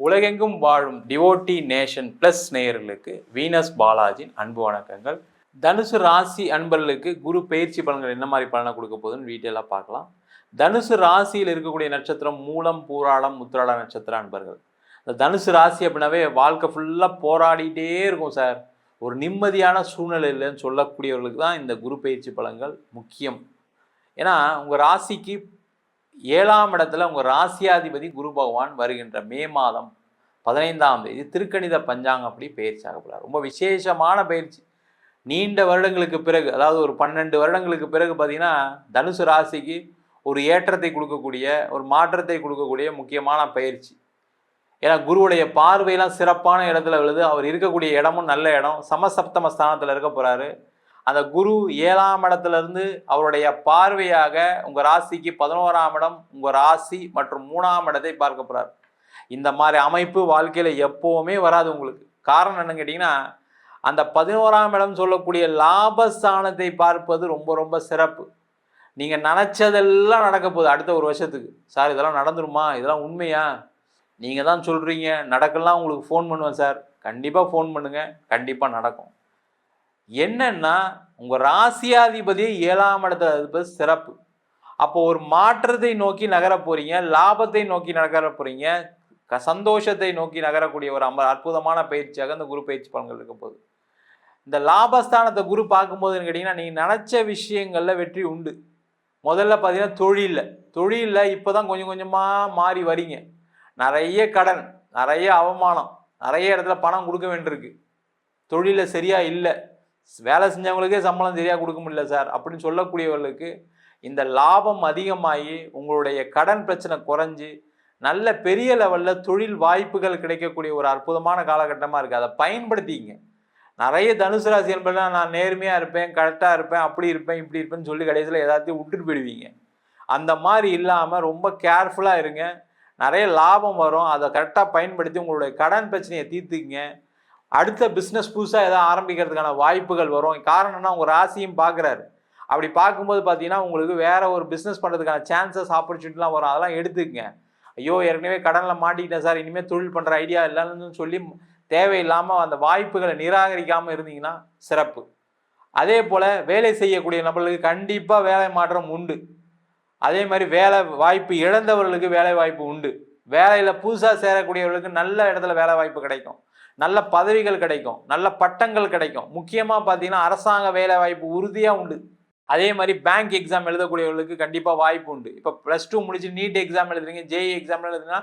உலகெங்கும் வாழும் devotee nation plus நேயர்களுக்கு வீனஸ் பாலாஜின் அன்பு வணக்கங்கள். தனுசு ராசி அன்பர்களுக்கு குரு பயிற்சி பலன்கள் என்ன மாதிரி பலனை கொடுக்க போகுதுன்னு டீட்டெயிலாக பார்க்கலாம். தனுசு ராசியில் இருக்கக்கூடிய நட்சத்திரம் மூலம் பூராளம் உத்திராட நட்சத்திர அன்பர்கள். இந்த தனுசு ராசி அப்படின்னாவே வாழ்க்கை ஃபுல்லாக போராடிட்டே இருக்கும் சார். ஒரு நிம்மதியான சூழ்நிலை இல்லைன்னு சொல்லக்கூடியவர்களுக்கு தான் இந்த குரு பயிற்சி பலன்கள் முக்கியம். ஏன்னா உங்கள் ராசிக்கு ஏழாம் இடத்துல உங்கள் ராசியாதிபதி குரு பகவான் வருகின்ற மே மாதம் பதினைந்தாம் தேதி திருக்கணித பஞ்சாங்கம் அப்படி பயிற்சி ஆகப்படுறார் ரொம்ப விசேஷமான பயிற்சி. நீண்ட வருடங்களுக்கு பிறகு அதாவது ஒரு பன்னெண்டு வருடங்களுக்கு பிறகு பார்த்தீங்கன்னா தனுசு ராசிக்கு ஒரு ஏற்றத்தை கொடுக்கக்கூடிய ஒரு மாற்றத்தை கொடுக்கக்கூடிய முக்கியமான பயிற்சி. ஏன்னா குருவுடைய பார்வையெல்லாம் சிறப்பான இடத்துல விழுது அவர் இருக்கக்கூடிய இடமும் நல்ல இடம் சமசப்தம ஸ்தானத்தில் இருக்க போகிறாரு அந்த குரு ஏழாம் இடத்துலேருந்து அவருடைய பார்வையாக உங்கள் ராசிக்கு பதினோராம் இடம் உங்கள் ராசி மற்றும் மூணாம் இடத்தை பார்க்க போகிறார் இந்த மாதிரி அமைப்பு வாழ்க்கையில் எப்போவுமே வராது உங்களுக்கு. காரணம் என்னன்னு கேட்டிங்கன்னா அந்த பதினோராம் இடம் சொல்லக்கூடிய லாபஸ்தானத்தை பார்ப்பது ரொம்ப ரொம்ப சிறப்பு. நீங்கள் நினச்சதெல்லாம் நடக்க போகுது அடுத்த ஒரு வருஷத்துக்கு. சார் இதெல்லாம் நடந்துருமா? இதெல்லாம் உண்மையா? நீங்கள் தான் சொல்கிறீங்க நடக்கலாம் உங்களுக்கு ஃபோன் பண்ணுவேன் சார். கண்டிப்பாக ஃபோன் பண்ணுங்கள் கண்டிப்பாக நடக்கும். என்னன்னா உங்கள் ராசியாதிபதியே ஏழாம் இடத்துல இருப்பது சிறப்பு. அப்போ ஒரு மாற்றத்தை நோக்கி நகர போறீங்க லாபத்தை நோக்கி நகர போறீங்க க- சந்தோஷத்தை நோக்கி நகரக்கூடிய ஒரு அம்ப அற்புதமான பயிற்சியாக இந்த குரு பயிற்சி பலன்கள் இருக்க போகுது. இந்த லாபஸ்தானத்தை குரு பார்க்கும்போதுன்னு கேட்டிங்கன்னா நீங்கள் நினச்ச விஷயங்களில் வெற்றி உண்டு. முதல்ல பார்த்தீங்கன்னா தொழிலில். தொழிலில் இப்போ தான் கொஞ்சம் கொஞ்சமாக மாறி வரீங்க. நிறைய கடன் நிறைய அவமானம் நிறைய இடத்துல பணம் கொடுக்க வேண்டியிருக்கு. தொழிலில் சரியாக இல்லை. வேலை செஞ்சவங்களுக்கே சம்பளம் சரியாக கொடுக்க முடியல சார். அப்படின்னு சொல்லக்கூடியவர்களுக்கு இந்த லாபம் அதிகமாகி உங்களுடைய கடன் பிரச்சனை குறைஞ்சு நல்ல பெரிய லெவலில் தொழில் வாய்ப்புகள் கிடைக்கக்கூடிய ஒரு அற்புதமான காலகட்டமாக இருக்குது அதை பயன்படுத்திங்க நிறைய தனுசு ராசி என்பதெல்லாம் நான் நேர்மையாக இருப்பேன் கரெக்டாக இருப்பேன் அப்படி இருப்பேன் இப்படி இருப்பேன்னு சொல்லி கடைசியில் எல்லாத்தையும் விட்டுட்டு போயிடுவீங்க. அந்த மாதிரி இல்லாமல் ரொம்ப கேர்ஃபுல்லாக இருங்க. நிறைய லாபம் வரும். அதை கரெக்டாக பயன்படுத்தி உங்களுடைய கடன் பிரச்சனையை தீர்த்துக்குங்க. அடுத்த பிஸ்னஸ் புதுசாக எதாவது ஆரம்பிக்கிறதுக்கான வாய்ப்புகள் வரும். காரணம் உங்கள் ராசியும் பார்க்குறாரு அப்படி பார்க்கும்போது பார்த்தீங்கன்னா உங்களுக்கு வேறு ஒரு பிஸ்னஸ் பண்ணுறதுக்கான சான்சஸ் ஆப்பர்ச்சுனிட்டிலாம் வரும். அதெல்லாம் எடுத்துக்கங்க. ஐயோ ஏற்கனவே கடனில் மாட்டிக்கிட்டேன் சார். இனிமேல் தொழில் பண்ணுற ஐடியா இல்லைன்னு சொல்லி தேவையில்லாமல் அந்த வாய்ப்புகளை நிராகரிக்காமல் இருந்தீங்கன்னா சிறப்பு. அதே போல் வேலை செய்யக்கூடிய நபர்களுக்கு கண்டிப்பாக வேலை மாற்றம் உண்டு. அதே மாதிரி வேலை வாய்ப்பு இழந்தவர்களுக்கு வேலை வாய்ப்பு உண்டு. வேலையில் புதுசாக சேரக்கூடியவர்களுக்கு நல்ல இடத்துல வேலை வாய்ப்பு கிடைக்கும். நல்ல பதவிகள் கிடைக்கும் நல்ல பட்டங்கள் கிடைக்கும். முக்கியமாக பார்த்தீங்கன்னா அரசாங்க வேலை வாய்ப்பு உறுதியாக உண்டு. அதே மாதிரி பேங்க் எக்ஸாம் எழுதக்கூடியவர்களுக்கு கண்டிப்பாக வாய்ப்பு உண்டு. இப்போ ப்ளஸ் டூ முடிச்சு நீட் எக்ஸாம் எழுதுறீங்க ஜேஇ எக்ஸாம் எழுதுனா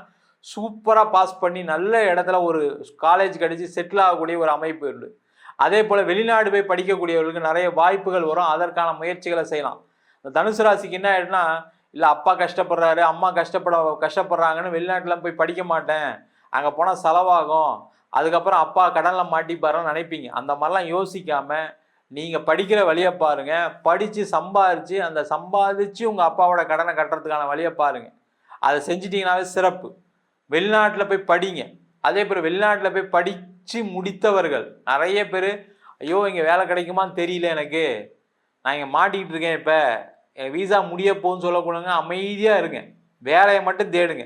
சூப்பராக பாஸ் பண்ணி நல்ல இடத்துல ஒரு காலேஜ் கிடைச்சி செட்டில் ஆகக்கூடிய ஒரு அமைப்பு உண்டு. அதே போல் வெளிநாடு போய் படிக்கக்கூடியவர்களுக்கு நிறைய வாய்ப்புகள் வரும். அதற்கான முயற்சிகளை செய்யலாம். இந்த தனுசு ராசிக்கு என்ன ஆயிடுனா இல்லை அப்பா கஷ்டப்படுறாரு அம்மா கஷ்டப்பட கஷ்டப்படுறாங்கன்னு வெளிநாட்டில் போய் படிக்க மாட்டேன். அங்கே போனால் செலவாகும். அதுக்கப்புறம் அப்பா கடனில் மாட்டிப்பாருன்னு நினைப்பீங்க. அந்த மாதிரிலாம் யோசிக்காம நீங்கள் படிக்கிற வழியை பாருங்க. படித்து சம்பாரித்து அந்த சம்பாதிச்சு உங்கள் அப்பாவோட கடனை கட்டுறதுக்கான வழியை பாருங்கள் அதை செஞ்சிட்டிங்கனாவே சிறப்பு. வெளிநாட்டில் போய் படிங்க. அதே போல் வெளிநாட்டில் போய் படித்து முடித்தவர்கள். நிறைய பேர் ஐயோ இங்கே வேலை கிடைக்குமான்னு தெரியல எனக்கு. நான் இங்கே மாட்டிக்கிட்டு இருக்கேன் இப்போ. வீசா முடிய போகுன்னு சொல்லக்கூடாங்க அமைதியாக இருங்க. வேலையை மட்டும் தேடுங்க.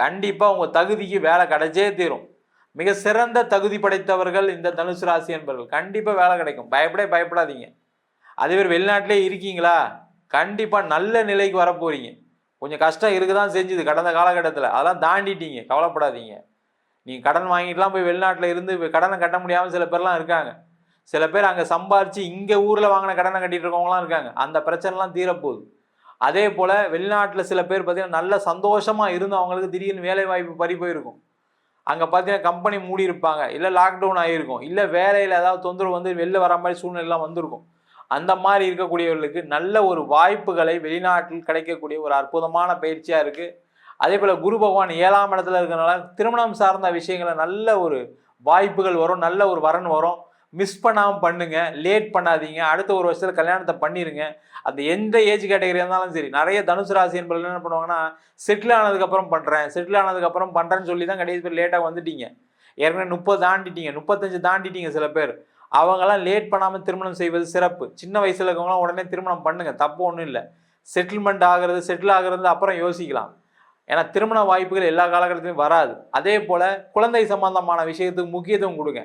கண்டிப்பாக உங்கள் தகுதிக்கு வேலை கிடைச்சே தீரும். மிக சிறந்த தகுதி படைத்தவர்கள் இந்த தனுசு ராசி என்பவர்கள் கண்டிப்பாக வேலை கிடைக்கும். பயப்படே பயப்படாதீங்க. அதே பேர் வெளிநாட்டிலே இருக்கீங்களா? கண்டிப்பாக நல்ல நிலைக்கு வர கொஞ்சம் கஷ்டம் இருக்க தான் செஞ்சுது கடந்த காலகட்டத்தில். அதெல்லாம் தாண்டிட்டீங்க. கவலைப்படாதீங்க. நீங்கள் கடன் வாங்கிட்டுலாம் போய் வெளிநாட்டில் இருந்து கடனை கட்ட முடியாமல் சில பேர்லாம் இருக்காங்க. சில பேர் அங்கே சம்பாரித்து இங்கே ஊரில் வாங்கின கடனை கட்டிட்டு இருக்கவங்களாம் இருக்காங்க. அந்த பிரச்சனைலாம் தீரப்போகுது. அதே போல் வெளிநாட்டில் சில பேர் பார்த்தீங்கன்னா நல்ல சந்தோஷமாக இருந்து அவங்களுக்கு திடீர்னு வேலை வாய்ப்பு பறி போயிருக்கும். அங்கே பார்த்தீங்கன்னா கம்பெனி மூடி இருப்பாங்க. இல்லை லாக்டவுன் ஆகிருக்கும் இல்லை வேலையில் ஏதாவது தொந்தரவு வந்து வெளில வர மாதிரி சூழ்நிலைலாம் வந்திருக்கும். அந்த மாதிரி இருக்கக்கூடியவர்களுக்கு நல்ல ஒரு வாய்ப்புகளை வெளிநாட்டில் கிடைக்கக்கூடிய ஒரு அற்புதமான பயிற்சியாக இருக்குது அதே போல் குரு பகவான் ஏழாம் இடத்துல இருக்கிறனால திருமணம் சார்ந்த விஷயங்களை நல்ல ஒரு வாய்ப்புகள் வரும் நல்ல ஒரு வரன் வரும். மிஸ் பண்ணாமல் பண்ணுங்க லேட் பண்ணாதீங்க அடுத்த ஒரு வருஷத்தில் கல்யாணத்தை பண்ணிடுங்க அந்த எந்த ஏஜ் கேட்டகரியாக இருந்தாலும் சரி நிறைய தனுசு ராசி என்பவர்கள் என்ன பண்ணுவாங்கன்னா செட்டில் ஆனதுக்கப்புறம் பண்ணுறேன் செட்டில் ஆனதுக்கப்புறம் பண்ணுறேன்னு சொல்லி தான் கடைசி பேர் லேட்டாக வந்துட்டீங்க. ஏற்கனவே முப்பது தாண்டிட்டீங்க முப்பத்தஞ்சு தாண்டிட்டீங்க சில பேர். அவங்கெல்லாம் லேட் பண்ணாமல் திருமணம் செய்வது சிறப்பு. சின்ன வயசில் இருக்கவங்களாம் உடனே திருமணம் பண்ணுங்கள் தப்பு ஒன்றும் இல்லை. செட்டில்மெண்ட் ஆகிறது செட்டில் ஆகிறது அப்புறம் யோசிக்கலாம். ஏன்னா திருமண வாய்ப்புகள் எல்லா காலகட்டத்திலும் வராது. அதே போல் குழந்தை சம்பந்தமான விஷயத்துக்கு முக்கியத்துவம் கொடுங்க.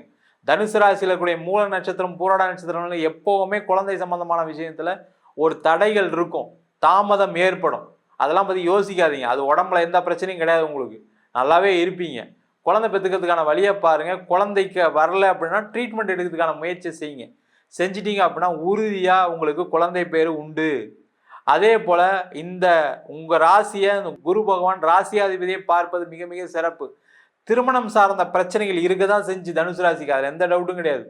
தனுசு ராசியில் இருக்கக்கூடிய மூல நட்சத்திரம் பூராட நட்சத்திரம் எப்போவுமே குழந்தை சம்பந்தமான விஷயத்தில் ஒரு தடைகள் இருக்கும். தாமதம் ஏற்படும். அதெல்லாம் பற்றி யோசிக்காதீங்க. அது உடம்புல எந்த பிரச்சனையும் கிடையாது உங்களுக்கு. நல்லாவே இருப்பீங்க. குழந்தை பெற்றுக்கிறதுக்கான வழியை பாருங்கள் குழந்தைக்கு வரல அப்படின்னா ட்ரீட்மெண்ட் எடுக்கிறதுக்கான முயற்சி செய்யுங்க. செஞ்சிட்டீங்க அப்படின்னா உறுதியாக உங்களுக்கு குழந்தை பேர் உண்டு. அதே போல் இந்த உங்கள் ராசியை இந்த குரு பகவான் ராசியாதிபதியை பார்ப்பது மிக மிக சிறப்பு. திருமணம் சார்ந்த பிரச்சனைகள் இருக்க தான் செஞ்சு தனுசு ராசிக்கு. அதில் எந்த டவுட்டும் கிடையாது.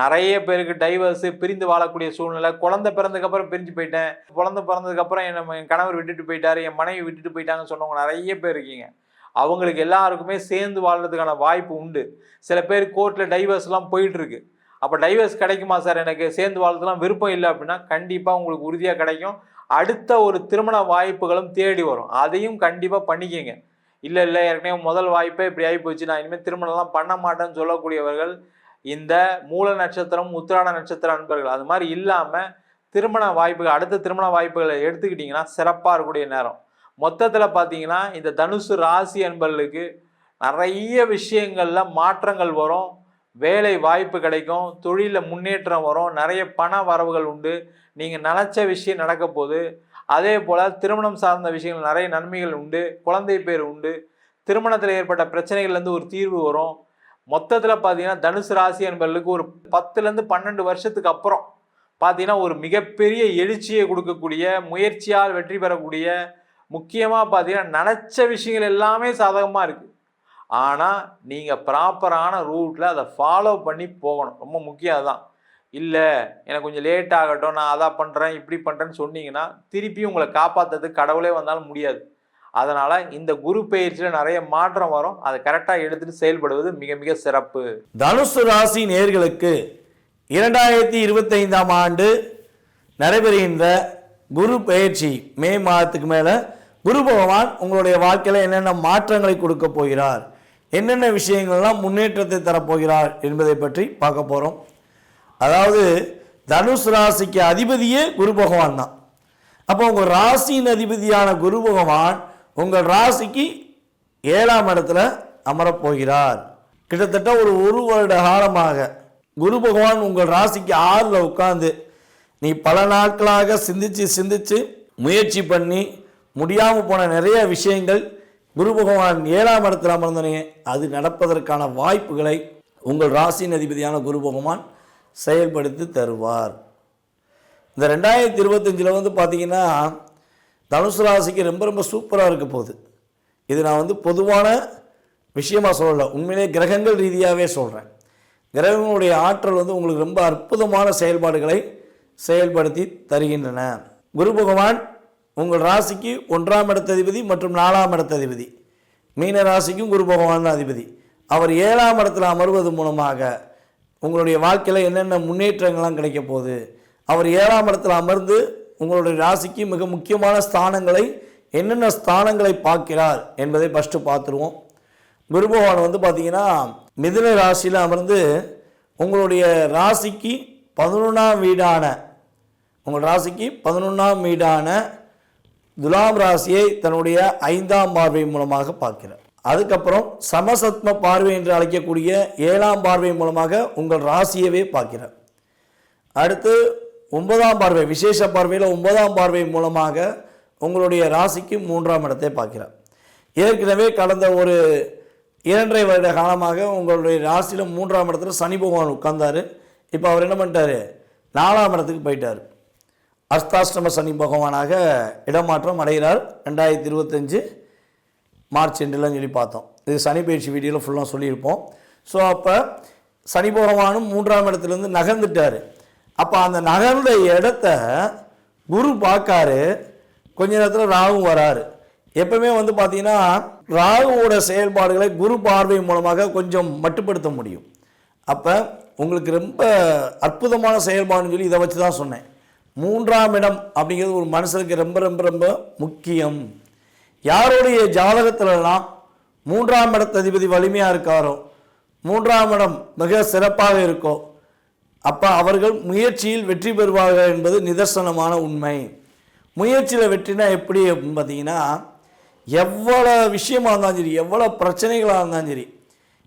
நிறைய பேருக்கு டைவர்ஸு பிரிந்து வாழக்கூடிய சூழ்நிலை. குழந்தை பிறந்ததுக்கப்புறம் பிரிஞ்சு போயிட்டேன். குழந்தை பிறந்ததுக்கப்புறம் என்ன என் கணவர் விட்டுட்டு போயிட்டார் என் மனைவி விட்டுட்டு போயிட்டாங்கன்னு சொன்னவங்க நிறைய பேர் இருக்கீங்க. அவங்களுக்கு எல்லாருக்குமே சேர்ந்து வாழ்கிறதுக்கான வாய்ப்பு உண்டு. சில பேர் கோர்ட்டில் டைவர்ஸ்லாம் போயிட்டுருக்கு அப்போ டைவர்ஸ் கிடைக்குமா சார் எனக்கு? சேர்ந்து வாழ்றதுலாம் விருப்பம் இல்லை அப்படின்னா கண்டிப்பாக உங்களுக்கு உறுதியாக கிடைக்கும். அடுத்த ஒரு திருமண வாய்ப்புகளும் தேடி வரும். அதையும் கண்டிப்பாக பண்ணிக்கங்க. இல்லை இல்லை ஏற்கனவே முதல் வாய்ப்பே இப்படி ஆகி போச்சு. நான் இனிமேல் திருமணம்லாம் பண்ண மாட்டேன்னு சொல்லக்கூடியவர்கள் இந்த மூல நட்சத்திரம் உத்திராட நட்சத்திர அன்பர்கள். அது மாதிரி இல்லாமல் திருமண வாய்ப்புகள் அடுத்த திருமண வாய்ப்புகளை எடுத்துக்கிட்டிங்கன்னா சிறப்பாக இருக்கக்கூடிய நேரம். மொத்தத்தில் பார்த்தீங்கன்னா இந்த தனுசு ராசி அன்பர்களுக்கு நிறைய விஷயங்களில் மாற்றங்கள் வரும். வேலை வாய்ப்பு கிடைக்கும் தொழிலில் முன்னேற்றம் வரும் நிறைய பண வரவுகள் உண்டு. நீங்கள் நினச்ச விஷயம் நடக்க போகுது அதே போல் திருமணம் சார்ந்த விஷயங்கள் நிறைய நன்மைகள் உண்டு குழந்தை பேர் உண்டு. திருமணத்தில் ஏற்பட்ட பிரச்சனைகள்லேருந்து ஒரு தீர்வு வரும். மொத்தத்தில் பார்த்தீங்கன்னா தனுசு ராசி என்பவர்களுக்கு ஒரு பத்துலேருந்து பன்னெண்டு வருஷத்துக்கு அப்புறம் பார்த்தீங்கன்னா ஒரு மிகப்பெரிய எழுச்சியை கொடுக்கக்கூடிய முயற்சியால் வெற்றி பெறக்கூடிய முக்கியமாக பார்த்தீங்கன்னா நினச்ச விஷயங்கள் எல்லாமே சாதகமாக இருக்குது ஆனால் நீங்கள் ப்ராப்பரான ரூட்டில் அதை ஃபாலோ பண்ணி போகணும். ரொம்ப முக்கியம் அதுதான். இல்லை எனக்கு கொஞ்சம் லேட் ஆகட்டும் நான் அதை பண்ணுறேன் இப்படி பண்ணுறேன்னு சொன்னீங்கன்னா திருப்பி உங்களை காப்பாற்றுறதுக்கு கடவுளே வந்தாலும் முடியாது. அதனால் இந்த குரு பயிற்சியில் நிறைய மாற்றம் வரும். அதை கரெக்டாக எடுத்துகிட்டு செயல்படுவது மிக மிக சிறப்பு. தனுசு ராசி நேர்களுக்கு இரண்டாயிரத்தி இருபத்தைந்தாம் ஆண்டு நடைபெறுகின்ற குரு பயிற்சி மே மாதத்துக்கு மேலே குரு பகவான் உங்களுடைய வாழ்க்கையில் என்னென்ன மாற்றங்களை கொடுக்க போகிறார் என்னென்ன விஷயங்கள்லாம் முன்னேற்றத்தை தரப்போகிறார் என்பதை பற்றி பார்க்க போகிறோம் அதாவது தனுஷ் ராசிக்கு அதிபதியே குரு பகவான் தான். அப்போ உங்கள் ராசியின் அதிபதியான குரு பகவான் உங்கள் ராசிக்கு ஏழாம் இடத்துல அமரப் போகிறார் கிட்டத்தட்ட ஒரு ஒரு வருட காலமாக குரு பகவான் உங்கள் ராசிக்கு ஆறில் உட்காந்து நீ பல நாட்களாக சிந்தித்து சிந்திச்சு முயற்சி பண்ணி முடியாமல் போன நிறைய விஷயங்கள் குரு பகவான் ஏழாம் இடத்தில் அமர்ந்தனே அது நடப்பதற்கான வாய்ப்புகளை உங்கள் ராசியின் அதிபதியான குரு பகவான் செயல்படுத்தி தருவார். இந்த ரெண்டாயிரத்தி இருபத்தஞ்சில் வந்து பார்த்தீங்கன்னா தனுசு ராசிக்கு ரொம்ப ரொம்ப சூப்பராக இருக்க போகுது. இது நான் வந்து பொதுவான விஷயமாக சொல்லலை. உண்மையிலே கிரகங்கள் ரீதியாகவே சொல்கிறேன் கிரகங்களுடைய ஆற்றல் வந்து உங்களுக்கு ரொம்ப அற்புதமான செயல்பாடுகளை செயல்படுத்தி தருகின்றன. குரு பகவான் உங்கள் ராசிக்கு ஒன்றாம் இடத்ததிபதி மற்றும் நாலாம் இடத்ததிபதி மீன ராசிக்கும் குரு பகவான் அதிபதி. அவர் ஏழாம் இடத்தில் அமர்வது மூலமாக உங்களுடைய வாழ்க்கையில் என்னென்ன முன்னேற்றங்கள்லாம் கிடைக்க போகுது அவர் ஏழாம் இடத்துல அமர்ந்து உங்களுடைய ராசிக்கு மிக முக்கியமான ஸ்தானங்களை என்னென்ன ஸ்தானங்களை பார்க்கிறார் என்பதை ஃபஸ்ட்டு பார்த்துருவோம். குருபகவான் வந்து பார்த்திங்கன்னா மிதுன ராசியில் அமர்ந்து உங்களுடைய ராசிக்கு பதினொன்றாம் வீடான உங்கள் ராசிக்கு பதினொன்றாம் வீடான துலாம் ராசியை தன்னுடைய ஐந்தாம் பார்வை மூலமாக பார்க்கிறார். அதுக்கப்புறம் சமசத்ம பார்வை என்று அழைக்கக்கூடிய ஏழாம் பார்வை மூலமாக உங்கள் ராசியவே பார்க்கிறார். அடுத்து ஒன்பதாம் பார்வை விசேஷ பார்வையில் ஒன்பதாம் பார்வை மூலமாக உங்களுடைய ராசிக்கு மூன்றாம் இடத்தை பார்க்கிறார். ஏற்கனவே கடந்த ஒரு இரண்டரை வருட காலமாக உங்களுடைய ராசியில் மூன்றாம் இடத்துல சனி பகவான் உட்கார்ந்தார். இப்போ அவர் என்ன பண்ணிட்டாரு? நாலாம் இடத்துக்கு போயிட்டார். அஸ்தாஷ்டம சனி பகவானாக இடமாற்றம் அடைகிறார். ரெண்டாயிரத்தி இருபத்தஞ்சு மார்ச் ரெண்டுலாம் சொல்லி பார்த்தோம். இது சனி பயிற்சி வீடியோவில் ஃபுல்லாக சொல்லியிருப்போம். ஸோ அப்போ சனி பகவானும் மூன்றாம் இடத்துலேருந்து நகர்ந்துட்டார். அப்போ அந்த நகர்ந்த இடத்த குரு பார்க்காரு. கொஞ்ச நேரத்தில் ராகும் வராரு. எப்பவுமே வந்து பார்த்தீங்கன்னா ராகுவோட செயல்பாடுகளை குரு பார்வை மூலமாக கொஞ்சம் மட்டுப்படுத்த முடியும். அப்போ உங்களுக்கு ரொம்ப அற்புதமான செயல்பாடுன்னு சொல்லி இதை வச்சு தான் சொன்னேன். மூன்றாம் இடம் அப்படிங்கிறது ஒரு மனுஷனுக்கு ரொம்ப ரொம்ப ரொம்ப முக்கியம். யாருடைய ஜாதகத்திலலாம் மூன்றாம் இடத்து அதிபதி வலிமையாக இருக்காரோ மூன்றாம் இடம் மிக சிறப்பாக இருக்கோ அப்போ அவர்கள் முயற்சியில் வெற்றி பெறுவார்கள் என்பது நிதர்சனமான உண்மை. முயற்சியில் வெற்றினா எப்படி அப்படின்னு பார்த்தீங்கன்னா எவ்வளோ விஷயமா இருந்தாலும் சரி எவ்வளோ பிரச்சனைகளாக இருந்தாலும் சரி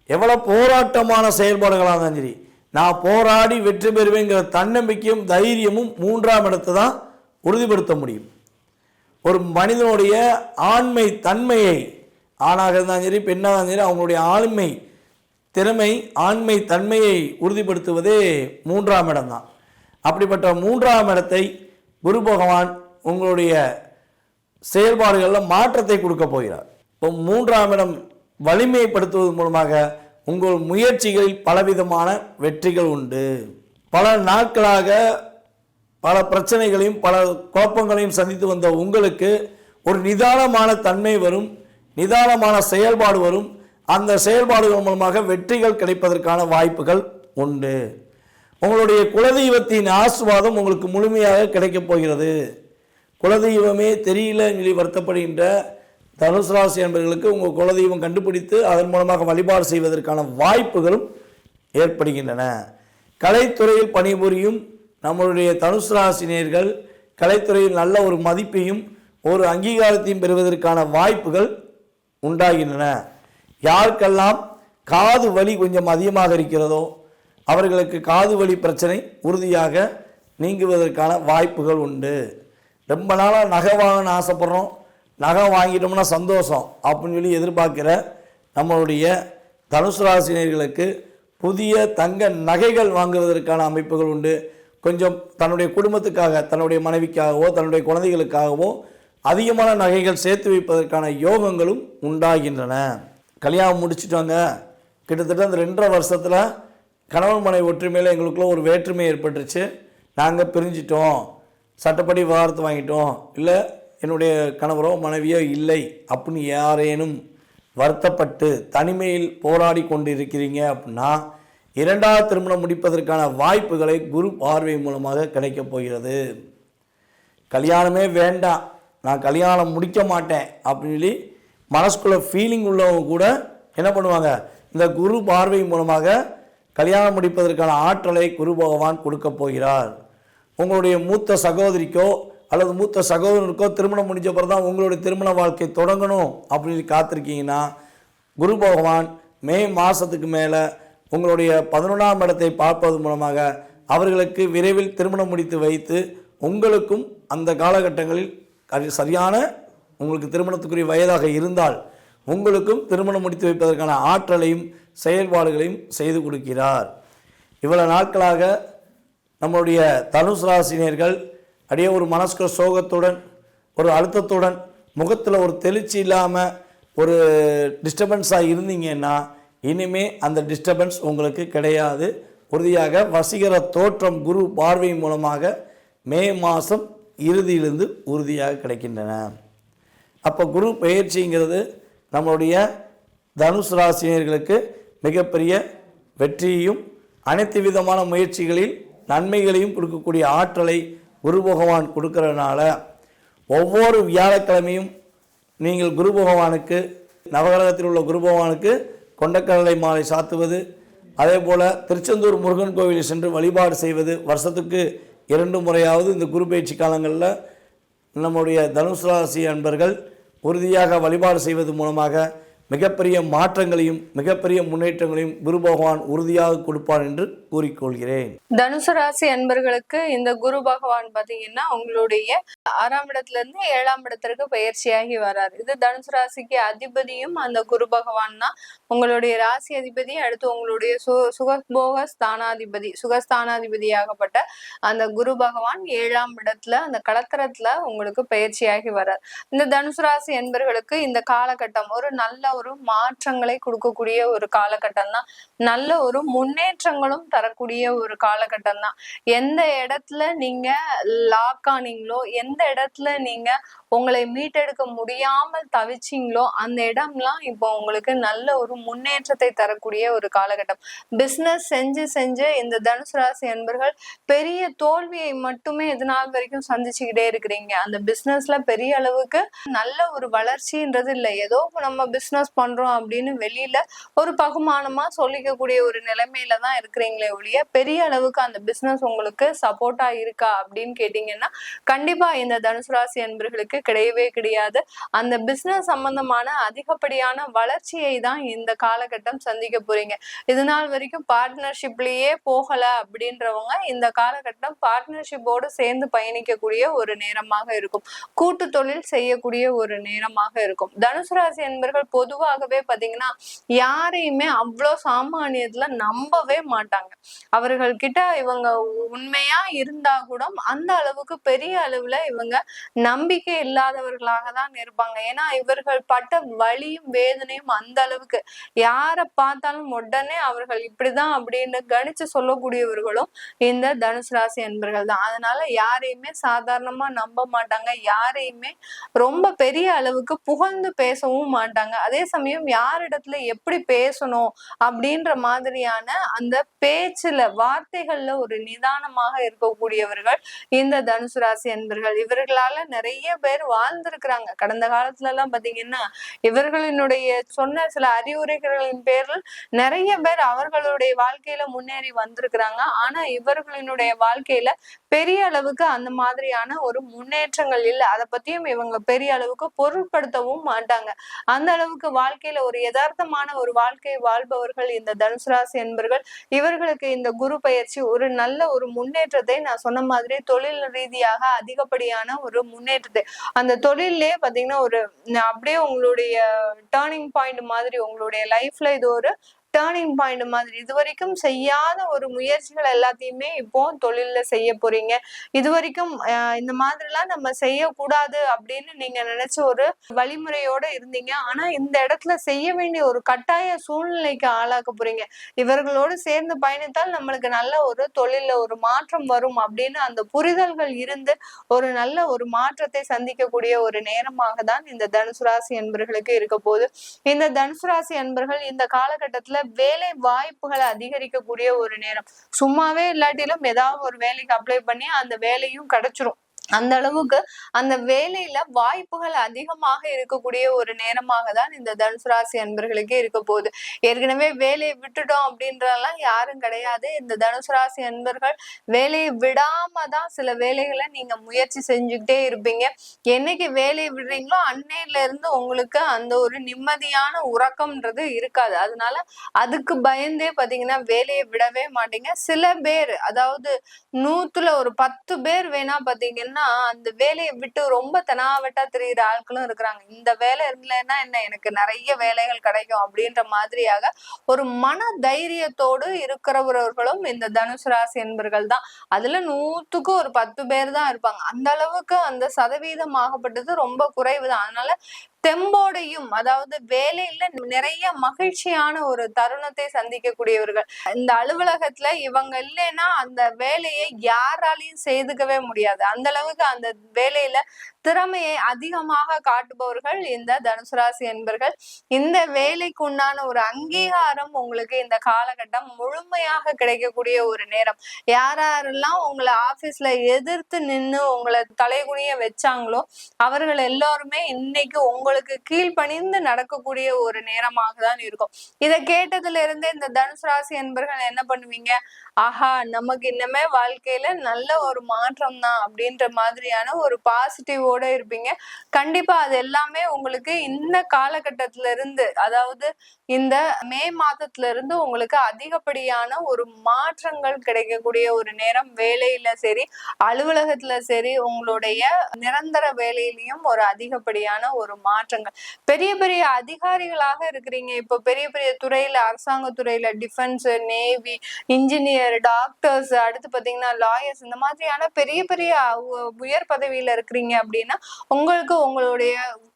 எவ்வளோ போராட்டமான செயல்பாடுகளாக இருந்தாலும் சரி நான் போராடி வெற்றி பெறுவேங்கிற தன்னம்பிக்கையும் தைரியமும் மூன்றாம் இடத்தை தான் உறுதிப்படுத்த முடியும். ஒரு மனிதனுடைய ஆண்மை தன்மையை ஆணாக இருந்தாலும் சரி பெண்ணாக இருந்தாலும் சரி அவங்களுடைய ஆண்மை திறமை ஆண்மை தன்மையை உறுதிப்படுத்துவதே மூன்றாம் இடம்தான். அப்படிப்பட்ட மூன்றாம் இடத்தை குரு பகவான் உங்களுடைய செயல்பாடுகளில் மாற்றத்தை கொடுக்க போகிறார். இப்போ மூன்றாம் இடம் வலிமைப்படுத்துவதன் மூலமாக உங்கள் முயற்சிகளில் பலவிதமான வெற்றிகள் உண்டு. பல நாட்களாக பல பிரச்சனைகளையும் பல குழப்பங்களையும் சந்தித்து வந்த உங்களுக்கு ஒரு நிதானமான தன்மை வரும் நிதானமான செயல்பாடு வரும். அந்த செயல்பாடுகள் மூலமாக வெற்றிகள் கிடைப்பதற்கான வாய்ப்புகள் உண்டு. உங்களுடைய குலதெய்வத்தின் ஆசிர்வாதம் உங்களுக்கு முழுமையாக கிடைக்கப் போகிறது. குலதெய்வமே தெரியல சொல்லி வருத்தப்படுகின்ற தனுசு ராசி என்பவர்களுக்கு உங்கள் குலதெய்வம் கண்டுபிடித்து அதன் மூலமாக வழிபாடு செய்வதற்கான வாய்ப்புகளும் ஏற்படுகின்றன. கலைத்துறையில் பணிபுரியும் நம்மளுடைய தனுசு ராசினியர்கள் கலைத்துறையில் நல்ல ஒரு மதிப்பையும் ஒரு அங்கீகாரத்தையும் பெறுவதற்கான வாய்ப்புகள் உண்டாகின்றன. யாருக்கெல்லாம் காது வலி கொஞ்சம் அதிகமாக இருக்கிறதோ அவர்களுக்கு காது வலி பிரச்சனை உறுதியாக நீங்குவதற்கான வாய்ப்புகள் உண்டு. ரொம்ப நாளாக நகை வாங்கணும்னு ஆசைப்பட்றோம். நகை வாங்கிட்டோம்னா சந்தோஷம் அப்படின்னு சொல்லி எதிர்பார்க்கிற நம்மளுடைய தனுசு ராசினியர்களுக்கு புதிய தங்க நகைகள் வாங்குவதற்கான அமைப்புகள் உண்டு. கொஞ்சம் தன்னுடைய குடும்பத்துக்காக தன்னுடைய மனைவிக்காகவோ தன்னுடைய குழந்தைகளுக்காகவோ அதிகமான நகைகள் சேர்த்து வைப்பதற்கான யோகங்களும் உண்டாகின்றன. கல்யாணம் முடிச்சிட்டாங்க. கிட்டத்தட்ட அந்த ரெண்டரை வருஷத்தில் கணவன் மனை ஒற்றுமையில் எங்களுக்குள்ள ஒரு வேற்றுமை ஏற்பட்டுருச்சு. நாங்கள் பிரிஞ்சிட்டோம். சட்டப்படி விவாகரத்து வாங்கிட்டோம். இல்லை என்னுடைய கணவரோ மனைவியோ இல்லை அப்படின்னு யாரேனும் வருத்தப்பட்டு தனிமையில் போராடி கொண்டு இருக்கிறீங்க அப்படின்னா இரண்டாவது திருமணம் முடிப்பதற்கான வாய்ப்புகளை குரு பார்வை மூலமாக கிடைக்கப் போகிறது. கல்யாணமே வேண்டாம். நான் கல்யாணம் முடிக்க மாட்டேன் அப்படின்னு சொல்லி மனசுக்குள்ள ஃபீலிங் உள்ளவங்க கூட என்ன பண்ணுவாங்க? இந்த குரு பார்வை மூலமாக கல்யாணம் முடிப்பதற்கான ஆற்றலை குரு பகவான் கொடுக்க போகிறார். உங்களுடைய மூத்த சகோதரிக்கோ அல்லது மூத்த சகோதரனுக்கோ திருமணம் முடிஞ்ச பிறகு தான் உங்களுடைய திருமண வாழ்க்கை தொடங்கணும் அப்படின்னு காத்திருக்கீங்கன்னா குரு பகவான் மே மாதத்துக்கு மேலே உங்களுடைய பதினொன்றாம் இடத்தை பார்ப்பது மூலமாக அவர்களுக்கு விரைவில் திருமணம் முடித்து வைத்து உங்களுக்கும் அந்த காலகட்டங்களில் சரியான உங்களுக்கு திருமணத்துக்குரிய வயதாக இருந்தால் உங்களுக்கும் திருமணம் முடித்து வைப்பதற்கான ஆற்றலையும் செயல்பாடுகளையும் செய்து கொடுக்கிறார். இவ்வளவு நாட்களாக நம்மளுடைய தனுஷ் ராசினியர்கள் அப்படியே ஒரு மனசுக்குள்ள சோகத்துடன் ஒரு அழுத்தத்துடன் முகத்தில் ஒரு தெளிச்சி இல்லாமல் ஒரு டிஸ்டர்பன்ஸாக இருந்தீங்கன்னா இனிமே அந்த டிஸ்டர்பன்ஸ் உங்களுக்கு கிடையாது. உறுதியாக வசீகர தோற்றம் குரு பார்வை மூலமாக மே மாதம் இறுதியிலிருந்து உறுதியாக கிடைக்கின்றன. அப்போ குரு பயிற்சிங்கிறது நம்மளுடைய தனுசு ராசினியர்களுக்கு மிகப்பெரிய வெற்றியையும் அனைத்து விதமான முயற்சிகளில் நன்மைகளையும் கொடுக்கக்கூடிய ஆற்றலை குரு பகவான் கொடுக்கறதுனால ஒவ்வொரு வியாழக்கிழமையும் நீங்கள் குரு பகவானுக்கு நவகிரகத்தில் உள்ள குரு பகவானுக்கு கொண்டக்கடலை மாலை சாத்துவது அதே போல் திருச்செந்தூர் முருகன் கோவிலில் சென்று வழிபாடு செய்வது வருஷத்துக்கு இரண்டு முறையாவது இந்த குரு பயிற்சி காலங்களில் நம்முடைய தனுசு ராசி அன்பர்கள் உறுதியாக வழிபாடு செய்வது மூலமாக மிகப்பெரிய மாற்றங்களையும் மிகப்பெரிய முன்னேற்றங்களையும் குரு பகவான் உறுதியாக கொடுப்பார் என்று கூறிக்கொள்கிறேன். தனுசு ராசி அன்பர்களுக்கு இந்த குரு பகவான் பாத்தீங்கன்னா உங்களுடைய ஆறாம் இடத்துல இருந்து ஏழாம் இடத்திற்கு பயிற்சியாகி வர்றார் இது தனுசு ராசிக்கு அதிபதியும் அந்த குரு பகவான் தான். உங்களுடைய ராசி அதிபதி அடுத்து உங்களுடைய சு சுகபோக ஸ்தானாதிபதி சுகஸ்தானாதிபதியாகப்பட்ட அந்த குரு பகவான் ஏழாம் இடத்துல அந்த கலத்தரத்துல உங்களுக்கு பயிற்சியாகி வரார். இந்த தனுசு ராசி என்பர்களுக்கு இந்த காலகட்டம் ஒரு நல்ல ஒரு மாற்றங்களை கொடுக்கக்கூடிய ஒரு காலகட்டம் தான் நல்ல ஒரு முன்னேற்றங்களும் தரக்கூடிய ஒரு காலகட்டம் தான் எந்த இடத்துல நீங்க லாக் ஆனீங்களோ எந்த இடத்துல நீங்க உங்களை மீட்டெடுக்க முடியாமல் தவிச்சிங்களோ அந்த இடம்லாம் இப்போ உங்களுக்கு நல்ல ஒரு முன்னேற்றத்தை தரக்கூடிய ஒரு காலகட்டம். பிஸ்னஸ் செஞ்சு செஞ்சு இந்த தனுசு ராசி என்பர்கள் பெரிய தோல்வியை மட்டுமே இது நாள் வரைக்கும் சந்திச்சுக்கிட்டே இருக்கிறீங்க. அந்த பிஸ்னஸ்ல பெரிய அளவுக்கு நல்ல ஒரு வளர்ச்சின்றது இல்லை. ஏதோ நம்ம பிஸ்னஸ் பண்றோம் அப்படின்னு வெளியில ஒரு பகுமானமா சொல்லிக்கக்கூடிய ஒரு நிலைமையில தான் இருக்கிறீங்களே ஒழிய பெரிய அளவுக்கு அந்த பிஸ்னஸ் உங்களுக்கு சப்போர்ட்டா இருக்கா அப்படின்னு கேட்டீங்கன்னா கண்டிப்பா இந்த தனுசு ராசி என்பர்களுக்கு கிடையவே கிடையாது. அந்த பிசினஸ் சம்பந்தமான அதிகப்படியான வளர்ச்சியை தான் இந்த காலகட்டம் சந்திக்க போறீங்க. இது நாள் வரைக்கும் பார்ட்னர்ஷிப்லயே போகல அப்படின்றவங்க இந்த காலகட்டம் பார்ட்னர்ஷிப்போடு சேர்ந்து பயணிக்கக்கூடிய ஒரு நேரமாக இருக்கும். கூட்டு தொழில் செய்யக்கூடிய ஒரு நேரமாக இருக்கும். தனுசு ராசி என்பர்கள் பொதுவாகவே பாத்தீங்கன்னா யாரையுமே அவ்வளோ சாமானியத்துல நம்பவே மாட்டாங்க. அவர்கள் கிட்ட இவங்க உண்மையா இருந்தா கூட அந்த அளவுக்கு பெரிய அளவுல இவங்க நம்பிக்கை இல்லாதவர்களாக தான் இருப்பாங்க. ஏன்னா இவர்கள் பட்ட வலியும் வேதனையும் அந்த அளவுக்கு. யாரை பார்த்தாலும் உடனே அவர்கள் இப்படிதான் அப்படின்னு கணிச்சு சொல்லக்கூடியவர்களும் இந்த தனுசு ராசி என்பர்கள் தான். அதனால யாரையுமே சாதாரணமா நம்ப மாட்டாங்க. யாரையுமே ரொம்ப பெரிய அளவுக்கு புகழ்ந்து பேசவும் மாட்டாங்க. அதே சமயம் யாரிடத்துல எப்படி பேசணும் அப்படின்ற மாதிரியான அந்த பேச்சுல வார்த்தைகள்ல ஒரு நிதானமாக இருக்கக்கூடியவர்கள் இந்த தனுசு ராசி என்பர்கள் இவர்களால நிறைய பேர் வாழ்ந்திருக்கிறாங்க. கடந்த காலத்துல எல்லாம் பாத்தீங்கன்னா இவர்களினுடைய சொன்ன சில அறிவுரைகளின் பேரில் நிறைய பேர் அவர்களுடைய வாழ்க்கையில முன்னேறி வந்திருக்கிறாங்க. ஆனா இவர்களினுடைய வாழ்க்கையில பெரிய அளவுக்கு அந்த மாதிரியான ஒரு முன்னேற்றங்கள் இல்லை. அதை பத்தியும் இவங்க பெரிய அளவுக்கு பொருட்படுத்தவும் மாட்டாங்க. அந்த அளவுக்கு வாழ்க்கையில ஒரு யதார்த்தமான ஒரு வாழ்க்கை வாழ்பவர்கள் இந்த தனுசு ராசி என்பவர்கள் இவர்களுக்கு இந்த குரு பயிற்சி ஒரு நல்ல ஒரு முன்னேற்றத்தை நான் சொன்ன மாதிரி தொழில் ரீதியாக அதிகப்படியான ஒரு முன்னேற்றத்தை அந்த தொழிலே பாத்தீங்கன்னா ஒரு அப்படியே உங்களுடைய டேர்னிங் பாயிண்ட் மாதிரி உங்களுடைய லைஃப்ல இது ஒரு டேர்னிங் பாயிண்ட் மாதிரி. இது வரைக்கும் செய்யாத ஒரு முயற்சிகள் எல்லாத்தையுமே இப்போ தொழில்ல செய்ய போறீங்க. இது வரைக்கும் அஹ், இந்த மாதிரிலாம் நம்ம செய்யக்கூடாது அப்படின்னு நீங்க நினைச்ச ஒரு வழிமுறையோட இருந்தீங்க. ஆனா இந்த இடத்துல செய்ய வேண்டிய ஒரு கட்டாய சூழ்நிலைக்கு ஆளாக்க போறீங்க. இவர்களோடு சேர்ந்து பயணித்தால் நம்மளுக்கு நல்ல ஒரு தொழில ஒரு மாற்றம் வரும் அப்படின்னு அந்த புரிதல்கள் இருந்து ஒரு நல்ல ஒரு மாற்றத்தை சந்திக்கக்கூடிய ஒரு நேரமாக தான் இந்த தனுசு ராசி என்பர்களுக்கு இருக்க போகுது. இந்த தனுசு ராசி அன்பர்கள் இந்த காலகட்டத்துல வேலை வாய்ப்புகளை அதிகரிக்கக்கூடிய ஒரு நேரம். சும்மாவே இல்லாட்டிலும் ஏதாவது ஒரு வேலைக்கு அப்ளை பண்ணி அந்த வேலையும் கிடைச்சிரும். அந்த அளவுக்கு அந்த வேலையில வாய்ப்புகள் அதிகமாக இருக்கக்கூடிய ஒரு நேரமாக தான் இந்த தனுசு ராசி அன்பர்களுக்கு இருக்க போகுது. ஏற்கனவே வேலையை விட்டுட்டோம் அப்படின்றலாம் யாரும் கிடையாது. இந்த தனுசு ராசி அன்பர்கள் வேலையை விடாம தான் சில வேலைகளை நீங்க முயற்சி செஞ்சுக்கிட்டே இருப்பீங்க. என்னைக்கு வேலையை விடுறீங்களோ அன்னையில இருந்து உங்களுக்கு அந்த ஒரு நிம்மதியான உறக்கம்ன்றது இருக்காது. அதனால அதுக்கு பயந்தே பாத்தீங்கன்னா வேலையை விடவே மாட்டீங்க. சில பேர் அதாவது நூத்துல ஒரு பத்து பேர் வேணா பாத்தீங்கன்னா அந்த வேலையை விட்டு ரொம்ப தனாவட்டா தெரியுற ஆட்களும் இருக்கிறாங்க. இந்த வேலை இல்லைன்னா என்ன? எனக்கு நிறைய வேலைகள் கிடைக்கும் அப்படின்ற மாதிரியாக ஒரு மன தைரியத்தோடு இருக்கிறவர்களும் இந்த தனுசு ராசி என்பர்கள் தான். அதுல நூத்துக்கு ஒரு பத்து பேர் தான் இருப்பாங்க. அந்த அளவுக்கு அந்த சதவீதம் ஆகப்பட்டது ரொம்ப குறைவு தான். அதனால தெம்போடையும் அதாவது வேலையில நிறைய மகிழ்ச்சியான ஒரு தருணத்தை சந்திக்கக்கூடியவர்கள். இந்த அலுவலகத்துல இவங்க இல்லைன்னா அந்த வேலையை யாராலையும் செய்துக்கவே முடியாது. அந்த அளவுக்கு அந்த வேலையில திறமையை அதிகமாக காட்டுபவர்கள் இந்த தனுசு ராசி என்பர்கள். இந்த வேலைக்கு உண்டான ஒரு அங்கீகாரம் உங்களுக்கு இந்த காலகட்டம் முழுமையாக கிடைக்கக்கூடிய ஒரு நேரம். யார் யாரெல்லாம் உங்களை ஆபீஸ்ல எதிர்த்து நின்னு உங்களை தலைகுனிய வச்சாங்களோ அவர்கள் எல்லாருமே இன்னைக்கு உங்களுக்கு கீழ்ப்பணிந்து நடக்கக்கூடிய ஒரு நேரமாக தான் இருக்கும். இதை கேட்டதுல இருந்தே இந்த தனுசு ராசி என்பர்கள் என்ன பண்ணுவீங்க? ஆஹா நமக்கு இன்னமே வாழ்க்கையில நல்ல ஒரு மாற்றம் தான் அப்படின்ற மாதிரியான ஒரு பாசிட்டிவோட இருப்பீங்க. கண்டிப்பா அது எல்லாமே உங்களுக்கு இந்த காலகட்டத்துல இருந்து அதாவது இந்த மே மாதத்துல இருந்து உங்களுக்கு அதிகப்படியான ஒரு மாற்றங்கள் கிடைக்கக்கூடிய ஒரு நேரம் வேலையில சரி அலுவலகத்துல சரி உங்களுடைய நிரந்தர வேலையிலையும் ஒரு அதிகப்படியான ஒரு மாற்றங்கள். பெரிய பெரிய அதிகாரிகளாக இருக்கிறீங்க. இப்போ பெரிய பெரிய துறையில அரசாங்க துறையில டிஃபென்ஸ் நேவி இன்ஜினியர் டாக்டர்ஸ் அடுத்து பாத்தீங்கன்னா லாயர்ஸ் இந்த மாதிரியான பெரிய பெரிய உ- உயர் பதவியில இருக்கிறீங்க அப்படின்னா உங்களுக்கு உங்களுடைய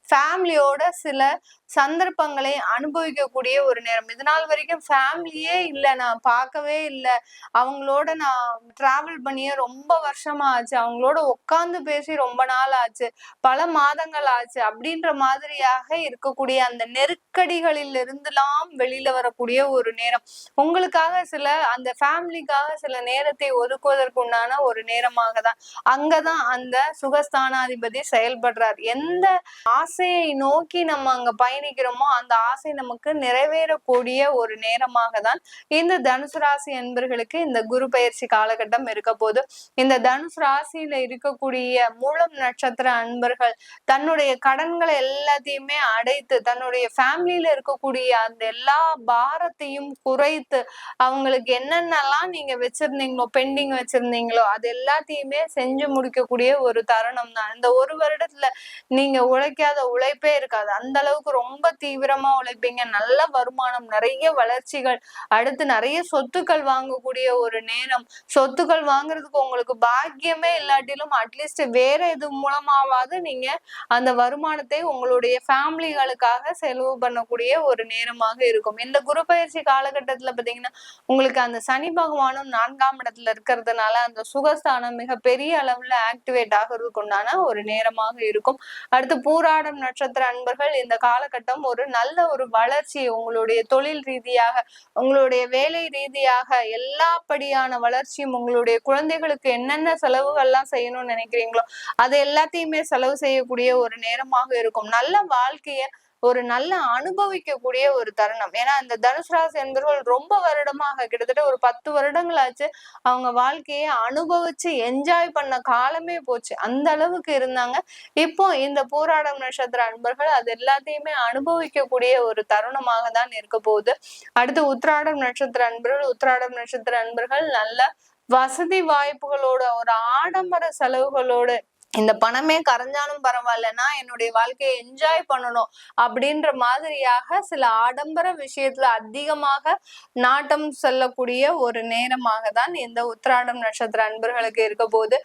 ஃபேமிலியோட சில சந்தர்ப்பங்களை அனுபவிக்கக்கூடிய ஒரு நேரம். இது நாள் வரைக்கும் ஃபேமிலியே இல்லை. நான் பார்க்கவே இல்லை. அவங்களோட நான் டிராவல் பண்ணியே ரொம்ப வருஷமா ஆச்சு அவங்களோட உட்காந்து பேசி ரொம்ப நாள் ஆச்சு பல மாதங்கள் ஆச்சு. அப்படின்ற மாதிரியாக இருக்கக்கூடிய அந்த நெருக்கடிகளில் இருந்துலாம் வெளியில வரக்கூடிய ஒரு நேரம். உங்களுக்காக சில அந்த ஃபேமிலிக்காக சில நேரத்தை ஒதுக்குவதற்கு உண்டான ஒரு நேரமாக தான். அங்கதான் அந்த சுகஸ்தானாதிபதி செயல்படுறார். எந்த ஆசை ஆசையை நோக்கி நம்ம அங்க பயணிக்கிறோமோ அந்த ஆசை நமக்கு நிறைவேறக்கூடிய ஒரு நேரமாக தான் இந்த தனுசு ராசி என்பர்களுக்கு இந்த குரு பயிற்சி காலகட்டம் இருக்க போது. இந்த தனுசு ராசியில இருக்கக்கூடிய மூலம் நட்சத்திர அன்பர்கள் தன்னுடைய கடன்களை எல்லாத்தையுமே அடைத்து தன்னுடைய ஃபேமிலியில இருக்கக்கூடிய அந்த எல்லா பாரத்தையும் குறைத்து அவங்களுக்கு என்னென்னலாம் நீங்க வச்சிருந்தீங்களோ பெண்டிங் வச்சிருந்தீங்களோ அது எல்லாத்தையுமே செஞ்சு முடிக்கக்கூடிய ஒரு தருணம் தான் இந்த ஒரு வருடத்துல நீங்க உழைக்காத உழைப்பே இருக்காது. அந்த அளவுக்கு ரொம்ப தீவிரமா உழைப்பீங்க. நல்ல வருமானம் நிறைய வளர்ச்சிகள் அடுத்து நிறைய சொத்துக்கள் வாங்கக்கூடிய ஒரு நேரம். சொத்துக்கள் வாங்குறதுக்கு உங்களுக்கு பாக்கியமே இல்லாட்டிலும் அட்லீஸ்ட் வேற இது மூலமாவது நீங்க அந்த வருமானத்தை உங்களுடைய ஃபேமிலிகளுக்காக செலவு பண்ணக்கூடிய ஒரு நேரமாக இருக்கும். இந்த குரு பயிற்சி காலகட்டத்துல பாத்தீங்கன்னா உங்களுக்கு அந்த சனி பகவானும் நான்காம் இடத்துல இருக்கிறதுனால அந்த சுகஸ்தானம் மிக பெரிய அளவுல ஆக்டிவேட் ஆகிறதுக்கு உண்டான ஒரு நேரமாக இருக்கும். அடுத்து பூராட மகரம் நட்சத்திர அன்பர்கள் இந்த காலகட்டம் ஒரு நல்ல ஒரு வளர்ச்சி உங்களுடைய தொழில் ரீதியாக உங்களுடைய வேலை ரீதியாக எல்லாப்படியான வளர்ச்சியும் உங்களுடைய குழந்தைகளுக்கு என்னென்ன செலவுகள்லாம் செய்யணும்னு நினைக்கிறீங்களோ அது எல்லாத்தையுமே செலவு செய்யக்கூடிய ஒரு நேரமாக இருக்கும். நல்ல வாழ்க்கையை ஒரு நல்ல அனுபவிக்கக்கூடிய ஒரு தருணம். ஏன்னா இந்த தனுசு ராசி என்பவர்கள் ரொம்ப வருடமாக கிட்டத்தட்ட ஒரு பத்து வருடங்களாச்சு அவங்க வாழ்க்கையை அனுபவிச்சு என்ஜாய் பண்ண காலமே போச்சு. அந்த அளவுக்கு இருந்தாங்க. இப்போ இந்த போராடம் நட்சத்திர அன்பர்கள் அது எல்லாத்தையுமே அனுபவிக்கக்கூடிய ஒரு தருணமாக தான் இருக்க போகுது. அடுத்து உத்ராடம் நட்சத்திர அன்பர்கள் உத்ராடம் நட்சத்திர அன்பர்கள் நல்ல வசதி வாய்ப்புகளோட ஒரு ஆடம்பர செலவுகளோடு இந்த பணமே கரைஞ்சாலும் பரவாயில்லன்னா என்னுடைய வாழ்க்கையை என்ஜாய் பண்ணணும் அப்படின்ற மாதிரியாக சில ஆடம்பர விஷயத்துல அதிகமாக நாட்டம் செல்லக்கூடிய ஒரு நேரமாக தான் இந்த உத்திராடம் நட்சத்திர அன்பர்களுக்கு இருக்க போது